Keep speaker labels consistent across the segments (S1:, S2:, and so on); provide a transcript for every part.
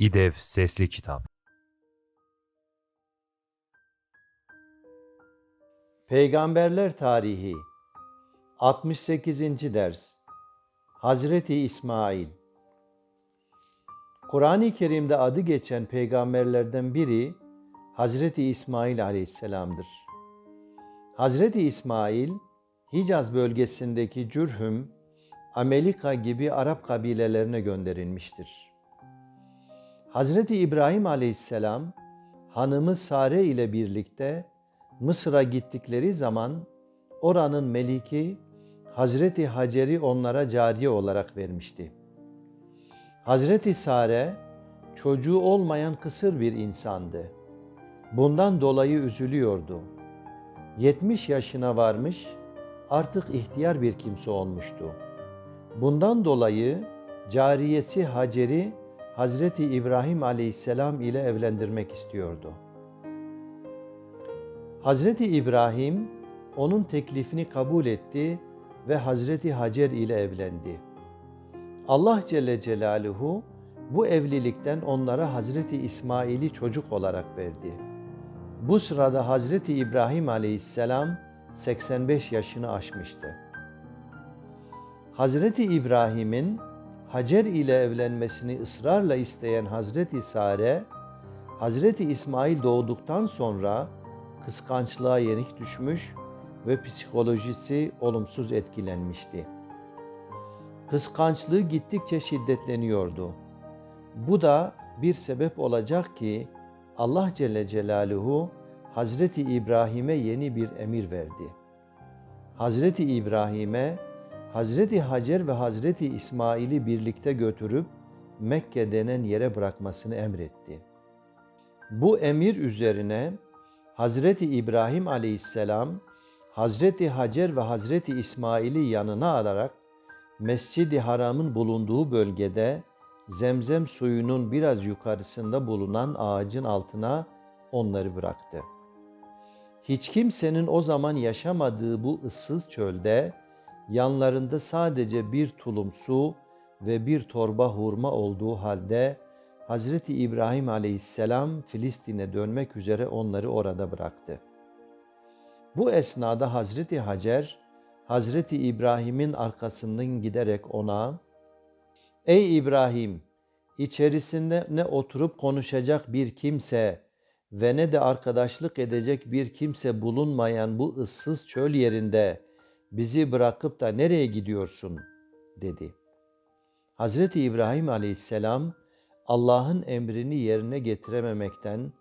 S1: İDEV Sesli Kitap
S2: Peygamberler Tarihi 68. Ders Hazreti İsmail Kur'an-ı Kerim'de adı geçen peygamberlerden biri Hazreti İsmail Aleyhisselam'dır. Hazreti İsmail, Hicaz bölgesindeki Cürhüm, Amerika gibi Arap kabilelerine gönderilmiştir. Hazreti İbrahim Aleyhisselam, hanımı Sare ile birlikte Mısır'a gittikleri zaman oranın meliki Hazreti Hacer'i onlara cariye olarak vermişti. Hazreti Sare çocuğu olmayan kısır bir insandı. Bundan dolayı üzülüyordu. 70 yaşına varmış, artık ihtiyar bir kimse olmuştu. Bundan dolayı cariyesi Hacer'i Hazreti İbrahim Aleyhisselam ile evlendirmek istiyordu. Hazreti İbrahim onun teklifini kabul etti ve Hazreti Hacer ile evlendi. Allah Celle Celaluhu bu evlilikten onlara Hazreti İsmail'i çocuk olarak verdi. Bu sırada Hazreti İbrahim Aleyhisselam 85 yaşını aşmıştı. Hazreti İbrahim'in Hacer ile evlenmesini ısrarla isteyen Hazreti Sare, Hazreti İsmail doğduktan sonra kıskançlığa yenik düşmüş ve psikolojisi olumsuz etkilenmişti. Kıskançlığı gittikçe şiddetleniyordu. Bu da bir sebep olacak ki Allah Celle Celaluhu Hazreti İbrahim'e yeni bir emir verdi. Hazreti İbrahim'e Hazreti Hacer ve Hazreti İsmail'i birlikte götürüp Mekke denen yere bırakmasını emretti. Bu emir üzerine Hazreti İbrahim aleyhisselam Hazreti Hacer ve Hazreti İsmail'i yanına alarak Mescid-i Haram'ın bulunduğu bölgede zemzem suyunun biraz yukarısında bulunan ağacın altına onları bıraktı. Hiç kimsenin o zaman yaşamadığı bu ıssız çölde yanlarında sadece bir tulum su ve bir torba hurma olduğu halde Hazreti İbrahim aleyhisselam Filistin'e dönmek üzere onları orada bıraktı. Bu esnada Hazreti Hacer, Hazreti İbrahim'in arkasından giderek ona, Ey İbrahim! içerisinde ne oturup konuşacak bir kimse ve ne de arkadaşlık edecek bir kimse bulunmayan bu ıssız çöl yerinde bizi bırakıp da nereye gidiyorsun? dedi. Hazreti İbrahim aleyhisselam, Allah'ın emrini yerine getirememekten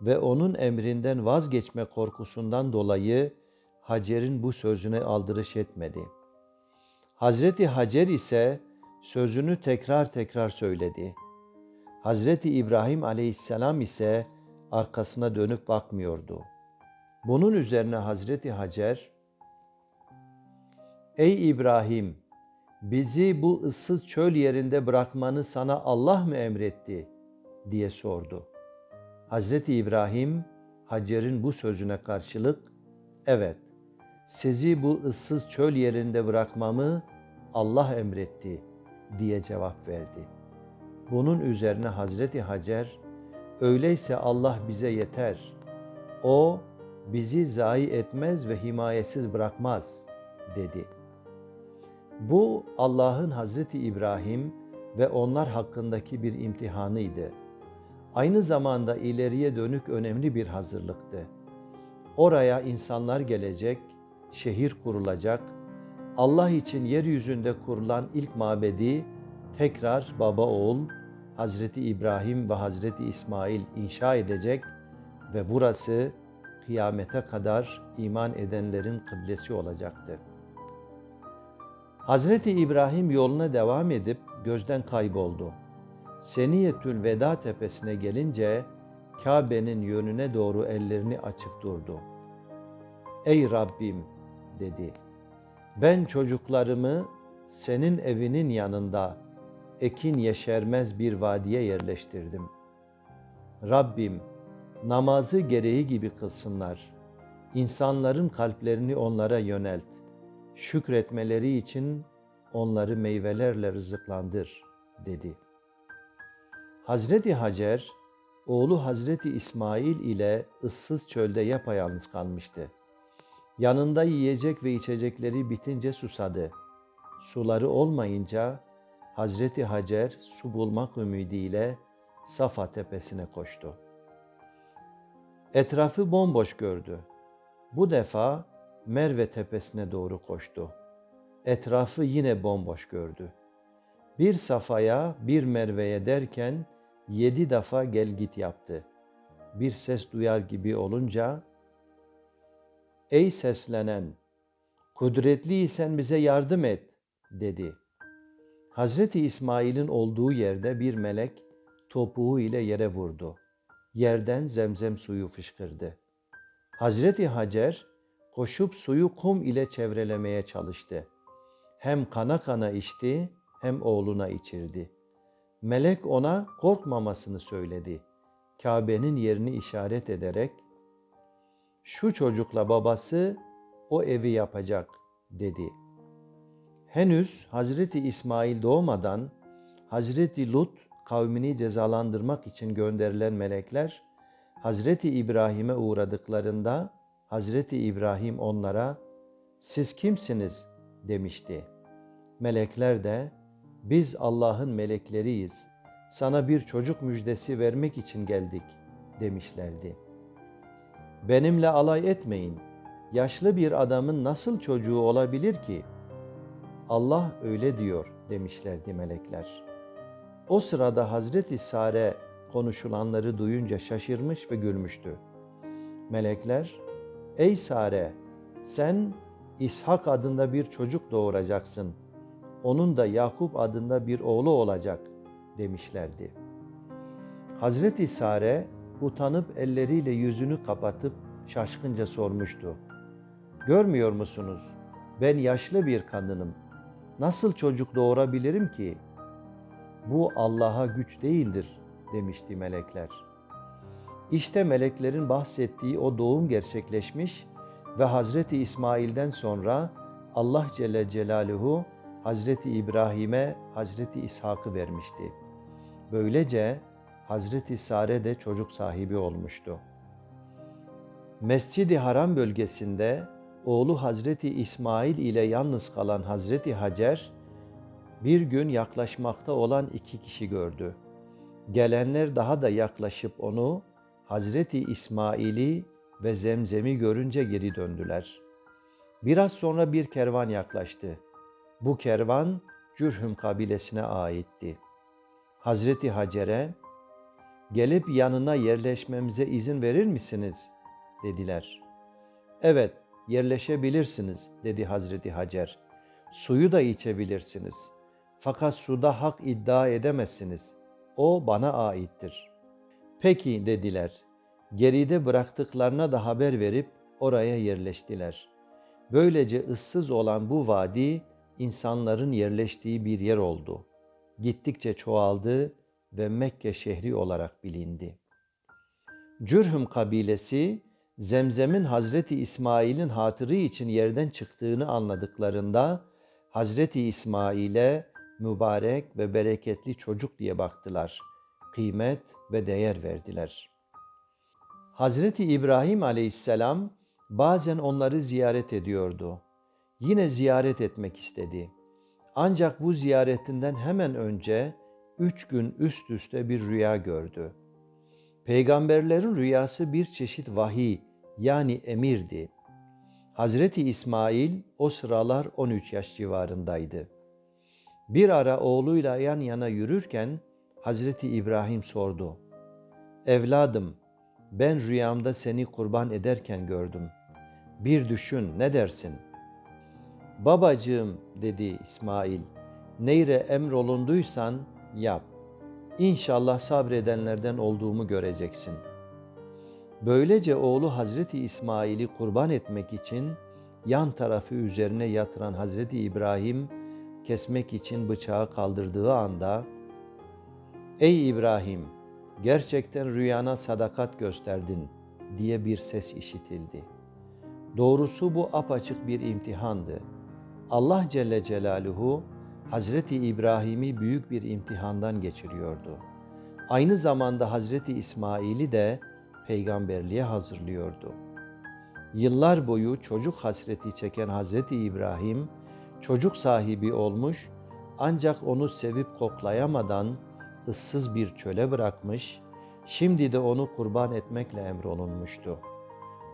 S2: ve onun emrinden vazgeçme korkusundan dolayı Hacer'in bu sözüne aldırış etmedi. Hazreti Hacer ise sözünü tekrar tekrar söyledi. Hazreti İbrahim aleyhisselam ise arkasına dönüp bakmıyordu. Bunun üzerine Hazreti Hacer, Ey İbrahim! Bizi bu ıssız çöl yerinde bırakmanı sana Allah mı emretti? diye sordu. Hazreti İbrahim, Hacer'in bu sözüne karşılık, evet, sizi bu ıssız çöl yerinde bırakmamı Allah emretti diye cevap verdi. Bunun üzerine Hazreti Hacer, öyleyse Allah bize yeter. O bizi zayi etmez ve himayesiz bırakmaz dedi.'' Bu Allah'ın Hazreti İbrahim ve onlar hakkındaki bir imtihanıydı. Aynı zamanda ileriye dönük önemli bir hazırlıktı. Oraya insanlar gelecek, şehir kurulacak, Allah için yeryüzünde kurulan ilk mabedi tekrar baba oğul Hazreti İbrahim ve Hazreti İsmail inşa edecek ve burası kıyamete kadar iman edenlerin kıblesi olacaktı. Hazreti İbrahim yoluna devam edip gözden kayboldu. Seniyetül Veda tepesine gelince Kabe'nin yönüne doğru ellerini açıp durdu. Ey Rabbim dedi. Ben çocuklarımı senin evinin yanında ekin yeşermez bir vadiye yerleştirdim. Rabbim namazı gereği gibi kılsınlar. İnsanların kalplerini onlara yönelt.'' Şükretmeleri için onları meyvelerle rızıklandır dedi. Hazreti Hacer, oğlu Hazreti İsmail ile ıssız çölde yapayalnız kalmıştı. Yanında yiyecek ve içecekleri bitince susadı. Suları olmayınca Hazreti Hacer su bulmak ümidiyle Safa tepesine koştu. Etrafı bomboş gördü. Bu defa Merve tepesine doğru koştu. Etrafı yine bomboş gördü. Bir Safa'ya bir Merve'ye derken yedi defa gel git yaptı. Bir ses duyar gibi olunca, Ey seslenen, kudretliysen bize yardım et, dedi. Hazreti İsmail'in olduğu yerde bir melek topuğu ile yere vurdu. Yerden zemzem suyu fışkırdı. Hazreti Hacer koşup suyu kum ile çevrelemeye çalıştı. Hem kana kana içti hem oğluna içirdi. Melek ona korkmamasını söyledi. Kabe'nin yerini işaret ederek şu çocukla babası o evi yapacak dedi. Henüz Hazreti İsmail doğmadan Hazreti Lut kavmini cezalandırmak için gönderilen melekler Hazreti İbrahim'e uğradıklarında Hazreti İbrahim onlara siz kimsiniz demişti. Melekler de biz Allah'ın melekleriyiz. Sana bir çocuk müjdesi vermek için geldik demişlerdi. Benimle alay etmeyin. Yaşlı bir adamın nasıl çocuğu olabilir ki? Allah öyle diyor demişlerdi melekler. O sırada Hazreti Sare konuşulanları duyunca şaşırmış ve gülmüştü. Melekler, ey Sare sen İshak adında bir çocuk doğuracaksın. Onun da Yakup adında bir oğlu olacak demişlerdi. Hazreti Sare utanıp elleriyle yüzünü kapatıp şaşkınca sormuştu. Görmüyor musunuz? Ben yaşlı bir kadınım. Nasıl çocuk doğurabilirim ki? Bu Allah'a güç değildir demişti melekler. İşte meleklerin bahsettiği o doğum gerçekleşmiş ve Hazreti İsmail'den sonra Allah Celle Celaluhu Hazreti İbrahim'e Hazreti İshak'ı vermişti. Böylece Hazreti Sare de çocuk sahibi olmuştu. Mescid-i Haram bölgesinde oğlu Hazreti İsmail ile yalnız kalan Hazreti Hacer, bir gün yaklaşmakta olan iki kişi gördü. Gelenler daha da yaklaşıp onu Hazreti İsmail'i ve Zemzem'i görünce geri döndüler. Biraz sonra bir kervan yaklaştı. Bu kervan Cürhüm kabilesine aitti. Hazreti Hacer'e gelip yanına yerleşmemize izin verir misiniz? dediler. Evet, yerleşebilirsiniz dedi Hazreti Hacer. Suyu da içebilirsiniz. Fakat suda hak iddia edemezsiniz. O bana aittir. Peki dediler. Geride bıraktıklarına da haber verip oraya yerleştiler. Böylece ıssız olan bu vadi insanların yerleştiği bir yer oldu. Gittikçe çoğaldı ve Mekke şehri olarak bilindi. Cürhüm kabilesi Zemzem'in Hazreti İsmail'in hatırı için yerden çıktığını anladıklarında Hazreti İsmail'e mübarek ve bereketli çocuk diye baktılar. Kıymet ve değer verdiler. Hazreti İbrahim aleyhisselam bazen onları ziyaret ediyordu. Yine ziyaret etmek istedi. Ancak bu ziyaretinden hemen önce üç gün üst üste bir rüya gördü. Peygamberlerin rüyası bir çeşit vahiy yani emirdi. Hazreti İsmail o sıralar 13 yaş civarındaydı. Bir ara oğluyla yan yana yürürken Hazreti İbrahim sordu. Evladım, ben rüyamda seni kurban ederken gördüm. Bir düşün, ne dersin? Babacığım, dedi İsmail, neyre emrolunduysan yap. İnşallah sabredenlerden olduğumu göreceksin. Böylece oğlu Hazreti İsmail'i kurban etmek için yan tarafı üzerine yatıran Hazreti İbrahim kesmek için bıçağı kaldırdığı anda Ey İbrahim gerçekten rüyana sadakat gösterdin diye bir ses işitildi. Doğrusu bu apaçık bir imtihandı. Allah Celle Celaluhu Hazreti İbrahim'i büyük bir imtihandan geçiriyordu. Aynı zamanda Hazreti İsmail'i de peygamberliğe hazırlıyordu. Yıllar boyu çocuk hasreti çeken Hazreti İbrahim çocuk sahibi olmuş ancak onu sevip koklayamadan ıssız bir çöle bırakmış, şimdi de onu kurban etmekle emrolunmuştu.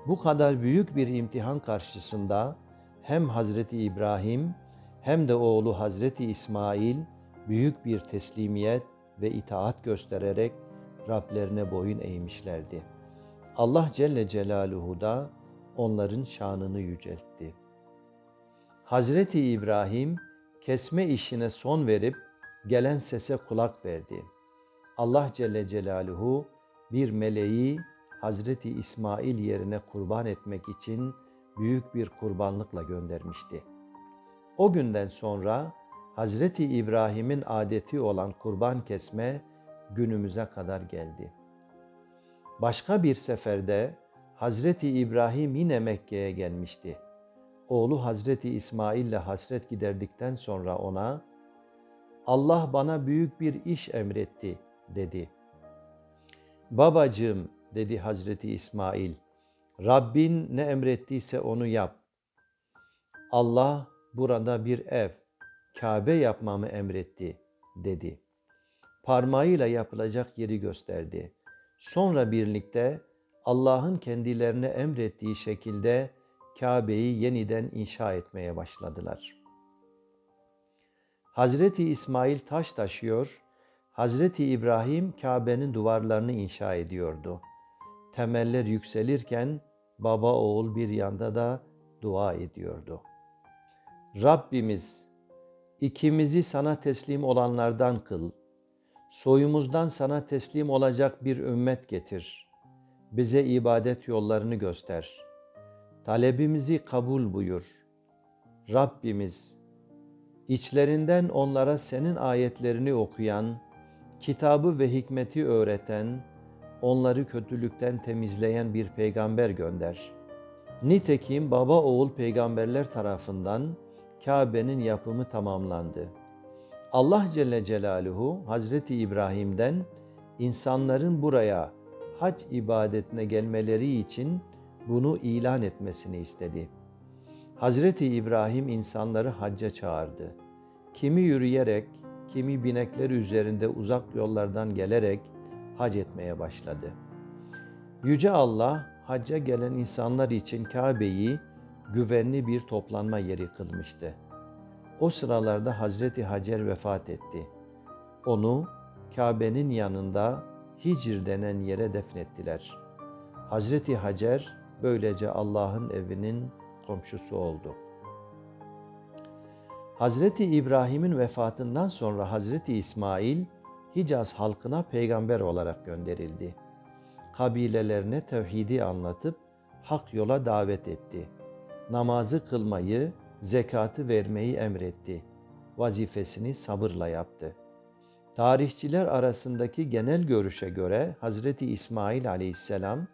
S2: Bu kadar büyük bir imtihan karşısında hem Hazreti İbrahim hem de oğlu Hazreti İsmail büyük bir teslimiyet ve itaat göstererek Rablerine boyun eğmişlerdi. Allah Celle Celaluhu da onların şanını yüceltti. Hazreti İbrahim kesme işine son verip gelen sese kulak verdi. Allah Celle Celaluhu bir meleği Hazreti İsmail yerine kurban etmek için büyük bir kurbanlıkla göndermişti. O günden sonra Hazreti İbrahim'in adeti olan kurban kesme günümüze kadar geldi. Başka bir seferde Hazreti İbrahim yine Mekke'ye gelmişti. Oğlu Hazreti İsmail ile hasret giderdikten sonra ona Allah bana büyük bir iş emretti dedi. Babacığım dedi Hazreti İsmail Rabbin ne emrettiyse onu yap. Allah burada bir ev, Kabe yapmamı emretti dedi. Parmağıyla yapılacak yeri gösterdi. Sonra birlikte Allah'ın kendilerine emrettiği şekilde Kabe'yi yeniden inşa etmeye başladılar. Hazreti İsmail taş taşıyor, Hazreti İbrahim Kabe'nin duvarlarını inşa ediyordu. Temeller yükselirken baba oğul bir yanda da dua ediyordu. Rabbimiz ikimizi sana teslim olanlardan kıl. Soyumuzdan sana teslim olacak bir ümmet getir. Bize ibadet yollarını göster. Talebimizi kabul buyur. Rabbimiz içlerinden onlara senin ayetlerini okuyan, kitabı ve hikmeti öğreten, onları kötülükten temizleyen bir peygamber gönder. Nitekim baba oğul peygamberler tarafından Kabe'nin yapımı tamamlandı. Allah Celle Celaluhu Hazreti İbrahim'den insanların buraya hac ibadetine gelmeleri için bunu ilan etmesini istedi. Hazreti İbrahim insanları hacca çağırdı. Kimi yürüyerek, kimi binekler üzerinde uzak yollardan gelerek hac etmeye başladı. Yüce Allah hacca gelen insanlar için Kabe'yi güvenli bir toplanma yeri kılmıştı. O sıralarda Hazreti Hacer vefat etti. Onu Kabe'nin yanında Hicr denen yere defnettiler. Hazreti Hacer böylece Allah'ın evinin komşusu oldu. Hazreti İbrahim'in vefatından sonra Hazreti İsmail Hicaz halkına peygamber olarak gönderildi. Kabilelerine tevhidi anlatıp hak yola davet etti. Namazı kılmayı, zekatı vermeyi emretti. Vazifesini sabırla yaptı. Tarihçiler arasındaki genel görüşe göre Hazreti İsmail aleyhisselam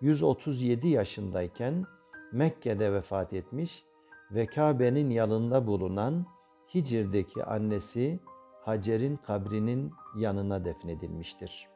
S2: 137 yaşındayken Mekke'de vefat etmiş ve Kabe'nin yanında bulunan Hicr'deki annesi Hacer'in kabrinin yanına defnedilmiştir.